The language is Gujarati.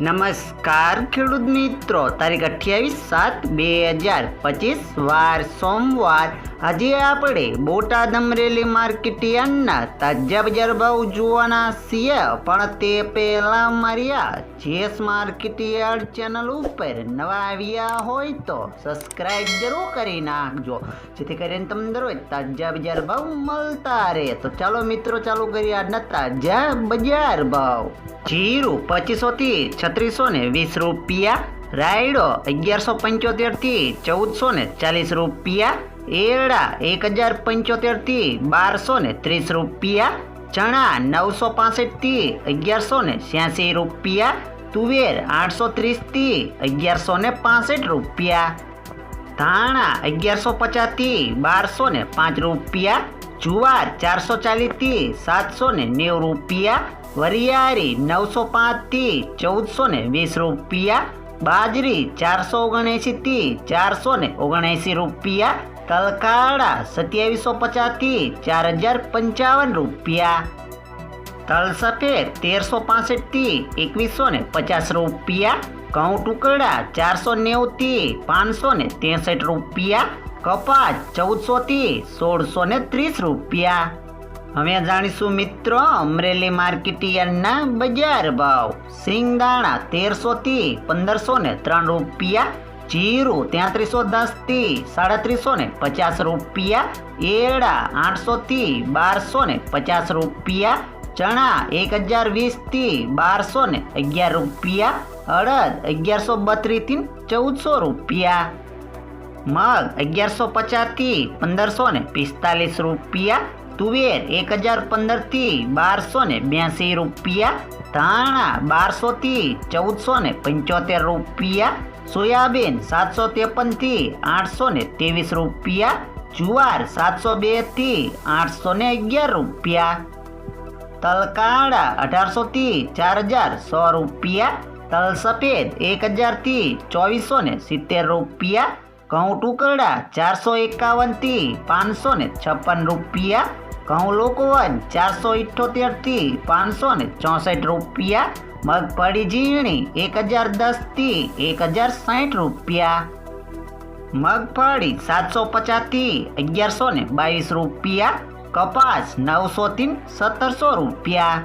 નમસ્કાર ખેડૂત મિત્રો. તારીખ અઠ્યાવીસ સાત બે હજાર પચીસ વાર સોમવાર આજે આપણે બોટાદ અમરેલી માર્કેટ યાર્ડના તાજા બજાર ભાવ જોવાના છીએ, પણ તે પહેલાં માર્યા જેસ માર્કેટ યાર્ડ ચેનલ ઉપર નવા આવ્યા હોય તો સબસ્ક્રાઇબ જરૂર કરી નાખજો, જેથી કરીને તમને દરરોજ તાજા બજાર ભાવ મળતા રહે. તો ચાલો મિત્રો, ચાલુ કરીએ આજના તાજા બજાર ભાવ. જીરું પચીસો થી છત્રીસો ને વીસ રૂપિયા, રાયડો અગિયારસો પંચોતેરથી ચૌદસો ને ચાલીસ રૂપિયા એરડા એક હજાર પંચોતેરથી બારસો ને ત્રીસ રૂપિયા, ચણા નવસો પાસઠથી અગિયારસો ને છ્યાસી રૂપિયા, તુવેર આઠસો ત્રીસથી અગિયારસો ને પાસઠ રૂપિયા, ધાણા અગિયારસો પચાસથી બારસો ને પાંચ રૂપિયા, જુવાર ચારસો ચાલીસથી સાતસો ને નેવું રૂપિયા, વરિયાળી નવસો પાંચથી ચૌદસો ને વીસ રૂપિયા, બાજરી ચારસો ઓગણએંશીથી ચારસો ને ઓગણએંસી રૂપિયા તલકાળા સત્યાવીસો પચાસથી ચાર હજાર પંચાવન રૂપિયા. તલ સફેદ તેરસો પાસઠથી એકવીસો ને પચાસ રૂપિયા. ઘઉં ટુકડા, ચારસો નેવુંથી પાંચસો ને ત્રેસઠ રૂપિયા. કપાસ, ચૌદસોથી સોળસો ને ત્રીસ રૂપિયા. હવે જાણીશું મિત્રો, અમરેલી માર્કેટિયરના બજાર ભાવ. સિંગદાણા તેરસો થી પંદરસો ને ત્રણ રૂપિયા. જીરું તેત્રીસો દસથી સાડત્રીસો ને પચાસ રૂપિયા, એરડા આઠસો થી બારસો ને પચાસ રૂપિયા, ચણા એક હજાર વીસથી બારસો ને અગિયાર રૂપિયા, અડદ અગિયારસો બત્રીસથી ચૌદસો રૂપિયા, મગ અગિયારસો પચાસથી પંદરસો ને પિસ્તાલીસ રૂપિયા, તુવેર એક હજાર પંદરથી બારસો ને બ્યાસી રૂપિયા, ધાણા બારસો થી ચૌદસો ને પંચોતેર રૂપિયા સોયાબીન સાતસો ત્રેપનથી આઠસો ને ત્રેવીસ રૂપિયા, જુવાર સાતસો બેથી આઠસો ને અગિયાર રૂપિયા. તલકાળા અઢારસો થી ચાર હજાર સો રૂપિયા. તલ સફેદ એક હજારથી ચોવીસો ને સિત્તેર રૂપિયા. ઘઉં ટુકડા ચારસો એકાવનથી પાંચસો ને છપ્પન રૂપિયા. ઘઉં લોકવન ચારસો ઇઠ્ઠોતેરથી પાંચસો ને ચોસઠ રૂપિયા. મગફળી ઝીણી, એક હજાર દસથી એક હજાર સાઠ રૂપિયા. મગફળી સાતસો પચાસથી અગિયારસો ને બાવીસ રૂપિયા. કપાસ નવસો થી સત્તરસો રૂપિયા.